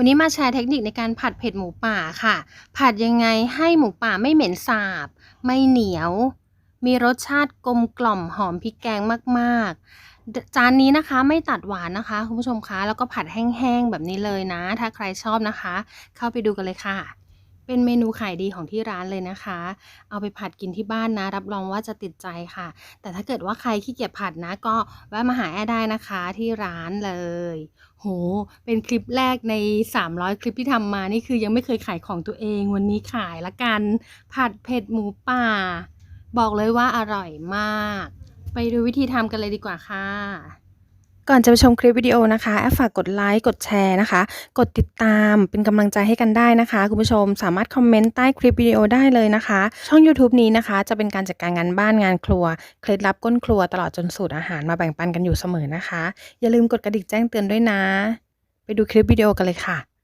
วันนี้มาแชร์เทคนิคในการผัดเผ็ดหมูป่าค่ะ ผัดยังไงให้หมูป่าไม่เหม็นสาบ ไม่เหนียว มีรสชาติกลมกล่อมหอมพริกแกงมากๆ จานนี้นะคะไม่ตัดหวานนะคะคุณผู้ชมคะ แล้วก็ผัดแห้งๆแบบนี้เลยนะ ถ้าใครชอบนะคะ เข้าไปดูกันเลยค่ะ เป็นเมนูขายดีของที่ร้านเลยนะคะ เอาไปผัดกินที่บ้านนะ รับรองว่าจะติดใจค่ะ แต่ถ้าเกิดว่าใครขี้เกียจผัดนะ ก็แวะมาหาแอร์ได้นะคะที่ร้านเลย โห เป็นคลิปแรกใน 300 คลิปที่ทำมานี่คือยังไม่เคยขายของตัวเองวันนี้ขายละกัน ผัดเผ็ดหมูป่า บอกเลยว่าอร่อยมาก ไปดูวิธีทำกันเลยดีกว่าค่ะ ก่อนจะไปชมคลิปวิดีโอนะคะแอฟฝากกดไลค์กดแชร์นะคะ กดติดตามเป็นกำลังใจให้กันได้นะคะ คุณผู้ชมสามารถคอมเมนต์ใต้คลิปวิดีโอได้เลยนะคะ ช่อง YouTube นี้นะคะ จะเป็นการจัดการงานบ้านงานครัว เคล็ดลับก้นครัวตลอดจนสูตรอาหารมาแบ่งปันกันอยู่เสมอนะคะ อย่าลืมกดกระดิ่งแจ้งเตือนด้วยนะ ไปดูคลิปวิดีโอกันเลยค่ะ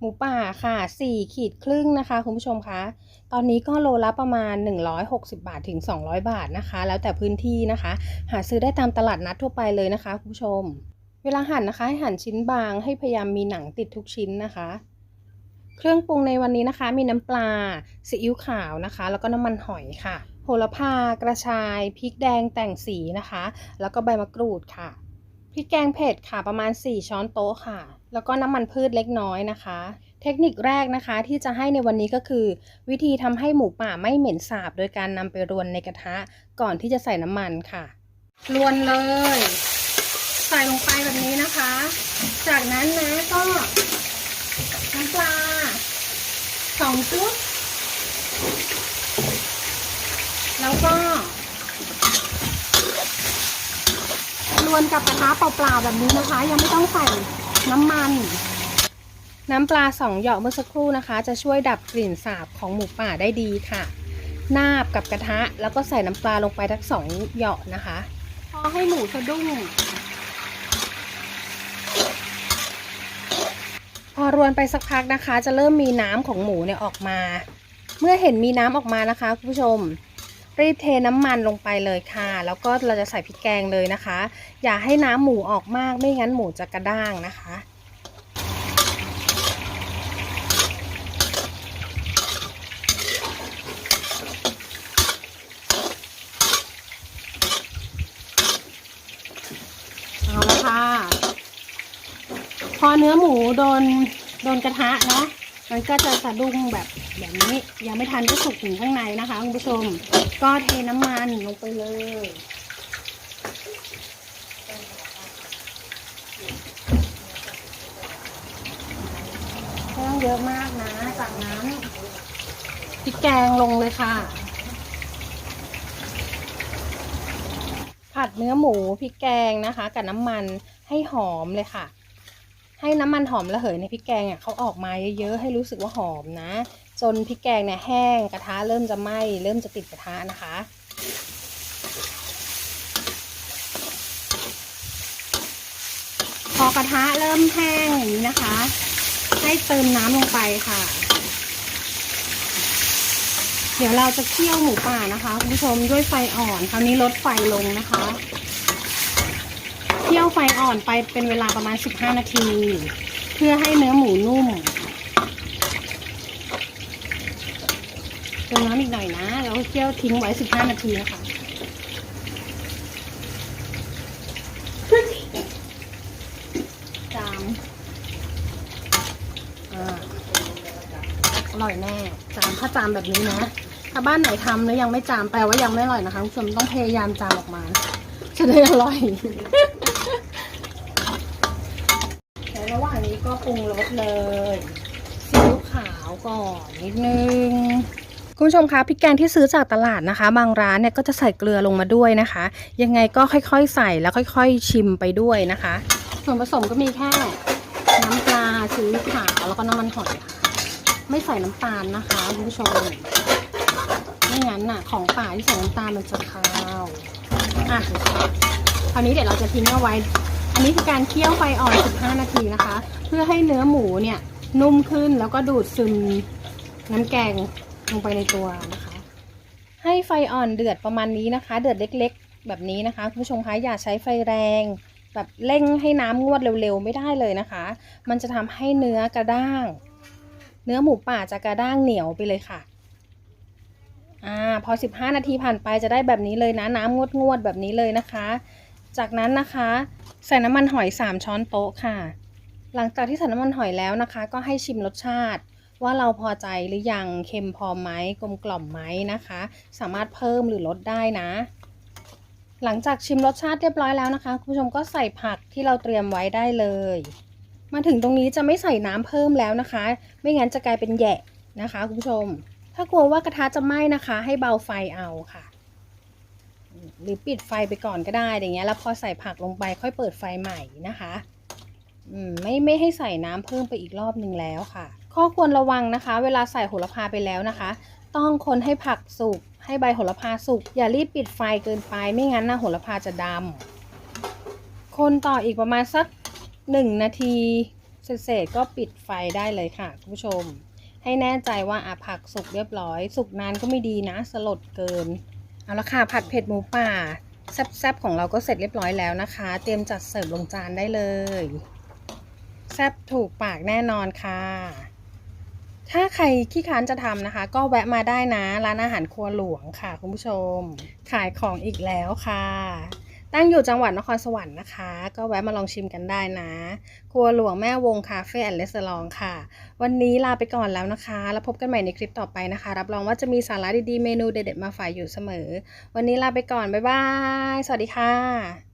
หมูป่าค่ะ4ขีดครึ่งนะคะคุณผู้ชมคะตอนนี้ก็โลละประมาณ 160 บาทถึง 200 บาทนะคะ แล้วแต่พื้นที่นะคะ หาซื้อได้ตามตลาดนัดทั่วไปเลยนะคะคุณผู้ชม เวลาหั่นนะคะให้หั่นชิ้นบางให้พยายามมีหนังติดทุกชิ้นนะคะ เครื่องปรุงในวันนี้นะคะ มีน้ำปลาซีอิ๊วขาวนะคะ แล้วก็น้ำมันหอยค่ะ โหระพากระชายพริกแดงแต่งสีนะคะ แล้วก็ใบมะกรูดค่ะ ริกแกงเผ็ดค่ะประมาณ 4 ช้อนโต๊ะค่ะ แล้วก็น้ำมันพืชเล็กน้อยนะคะ เทคนิคแรกนะคะที่จะให้ในวันนี้ก็คือ วิธีทำให้หมูป่าไม่เหม็นสาบ โดยการนำไปรวนในกระทะก่อนที่จะใส่น้ำมันค่ะ รวนเลย ใส่ลงไปแบบนี้นะคะ จากนั้นนะก็น้ำปลาสองจุ๊บแล้วก็ รวนกับกระทะเปล่าๆแบบนี้นะคะ ยังไม่ต้องใส่น้ำมัน น้ำปลาสองหยอกเมื่อสักครู่นะคะ จะช่วยดับกลิ่นสาบของหมูป่าได้ดีค่ะ นาบกับกระทะแล้วก็ใส่น้ำปลาลงไปทั้งสองหยอกนะคะ พอให้หมูสะดุ้งพอรวนไปสักพักนะคะ จะเริ่มมีน้ำของหมูเนี่ยออกมา เมื่อเห็นมีน้ำออกมานะคะคุณผู้ชม รีบเทน้ำมันลงไปเลยค่ะ แล้วก็เราจะใส่พริกแกงเลยนะคะ อย่าให้น้ำหมูออกมากไม่งั้นหมูจะกระด้างนะคะเอาละค่ะ พอเนื้อหมูโดนโดนกระทะเนาะมันก็จะสะดุ้งแบบ แบบนี้ยังไม่ทันจะสุกถึงข้างในนะคะคุณผู้ชม ก็เทน้ำมันลงไปเลยไม่ต้องเยอะมากนะ จากนั้นพริกแกงลงเลยค่ะ ผัดเนื้อหมูพริกแกงนะคะ กับน้ำมันให้หอมเลยค่ะให้น้ำมันหอมระเหยในพริกแกงเ่ยเขาออกมาเยอะๆให้รู้สึกว่าหอมนะ จนพริกแกงเนี่ยแห้งกระทะเริ่มจะไหม้เริ่มจะติดกระทะนะคะ พอกระทะเริ่มแห้งอย่างนี้นะคะ ให้เติมน้ำลงไปค่ะ เดี๋ยวเราจะเคี่ยวหมูป่านะคะคุณผู้ชมด้วยไฟอ่อนคราวนี้ลดไฟลงนะคะเคี่ยวไฟอ่อนไปเป็นเวลาประมาณ 15 นาที เพื่อให้เนื้อหมูนุ่ม เติมน้ำอีกหน่อยนะ แล้วเคี่ยวทิ้งไว้ 15 นาทีนะคะจามอร่อยแน่จามถ้าจามแบบนี้นะ ถ้าบ้านไหนทำแล้วยังไม่จามแปลว่ายังไม่อร่อยนะคะคุณผู้ชมต้องพยายามจามออกมาจะได้อร่อยในระหว่างนี้ก็ปรุงรสเลยซีอิ๊วขาวก่อนนิดนึง คุณผู้ชมคะพริกแกงที่ซื้อจากตลาดนะคะ บางร้านเนี่ยก็จะใส่เกลือลงมาด้วยนะคะ ยังไงก็ค่อยๆใส่แล้วค่อยๆชิมไปด้วยนะคะ ส่วนผสมก็มีแค่น้ำปลาซีอิ๊วขาวแล้วก็น้ำมันหอยค่ะไม่ใส่น้ำตาลนะคะคุณผู้ชมไม่งั้นน่ะ ของป่าที่ใส่น้ำตาลมันจะคาวอะคราวนี้เดี๋ยวเราจะทิ้งเอาไว้ อันนี้คือการเคี่ยวไฟอ่อน 15 นาทีนะคะ เพื่อให้เนื้อหมูเนี่ยนุ่มขึ้นแล้วก็ดูดซึมน้ำแกง ลงไปในตัวนะคะ ให้ไฟอ่อนเดือดประมาณนี้นะคะ เดือดเล็ก ๆ แบบนี้นะคะคุณผู้ชมคะอย่าใช้ไฟแรง แบบเร่งให้น้ำงวดเร็วๆไม่ได้เลยนะคะ มันจะทำให้เนื้อกระด้าง เนื้อหมูป่าจะกระด้างเหนียวไปเลยค่ะอ่าพอ 15 นาทีผ่านไปจะได้แบบนี้เลยนะ น้ำงดงวดๆแบบนี้เลยนะคะ จากนั้นนะคะใส่น้ำมันหอย 3 ช้อนโต๊ะค่ะ หลังจากที่ใส่น้ำมันหอยแล้วนะคะ ก็ให้ชิมรสชาติ ว่าเราพอใจหรือยังเค็มพอไหมกลมกล่อมไหมนะคะ สามารถเพิ่มหรือลดได้นะ หลังจากชิมรสชาติเรียบร้อยแล้วนะคะ คุณผู้ชมก็ใส่ผักที่เราเตรียมไว้ได้เลย มาถึงตรงนี้จะไม่ใส่น้ำเพิ่มแล้วนะคะ ไม่งั้นจะกลายเป็นแยะนะคะคุณผู้ชม ถ้ากลัวว่ากระทะจะไหม้นะคะ ให้เบาไฟเอาค่ะหรือปิดไฟไปก่อนก็ได้อย่างเงี้ย แล้วพอใส่ผักลงไปค่อยเปิดไฟใหม่นะคะ อืมไม่ไม่ให้ใส่น้ำเพิ่มไปอีกรอบหนึ่งแล้วค่ะ ข้อควรระวังนะคะ เวลาใส่โหระพาไปแล้วนะคะ ต้องคนให้ผักสุกให้ใบโหระพาสุกอย่ารีบปิดไฟเกินไป ไม่งั้นนะโหระพาจะดำคนต่ออีกประมาณสักหนึ่งนาทีเศษๆก็ปิดไฟได้เลยค่ะคุณผู้ชม ให้แน่ใจว่าอะผักสุกเรียบร้อย สุกนานก็ไม่ดีนะ สลดเกิน เอาละค่ะผัดเผ็ดหมูป่าแซ่บๆของเราก็เสร็จเรียบร้อยแล้วนะคะ เตรียมจัดเสิร์ฟลงจานได้เลยแซ่บถูกปากแน่นอนค่ะ ถ้าใครขี้ค้านจะทำนะคะ ก็แวะมาได้นะ ร้านอาหารครัวหลวงค่ะ คุณผู้ชม ขายของอีกแล้วค่ะ ตั้งอยู่จังหวัดนครสวรรค์นะคะ ก็แวะมาลองชิมกันได้นะ ครัวหลวงแม่วงคาเฟ่แอนด์เลสลองค่ะ วันนี้ลาไปก่อนแล้วนะคะ แล้วพบกันใหม่ในคลิปต่อไปนะคะ รับรองว่าจะมีสาระดีๆเมนูเด็ดๆมาฝากอยู่เสมอ วันนี้ลาไปก่อนบ๊ายบายสวัสดีค่ะ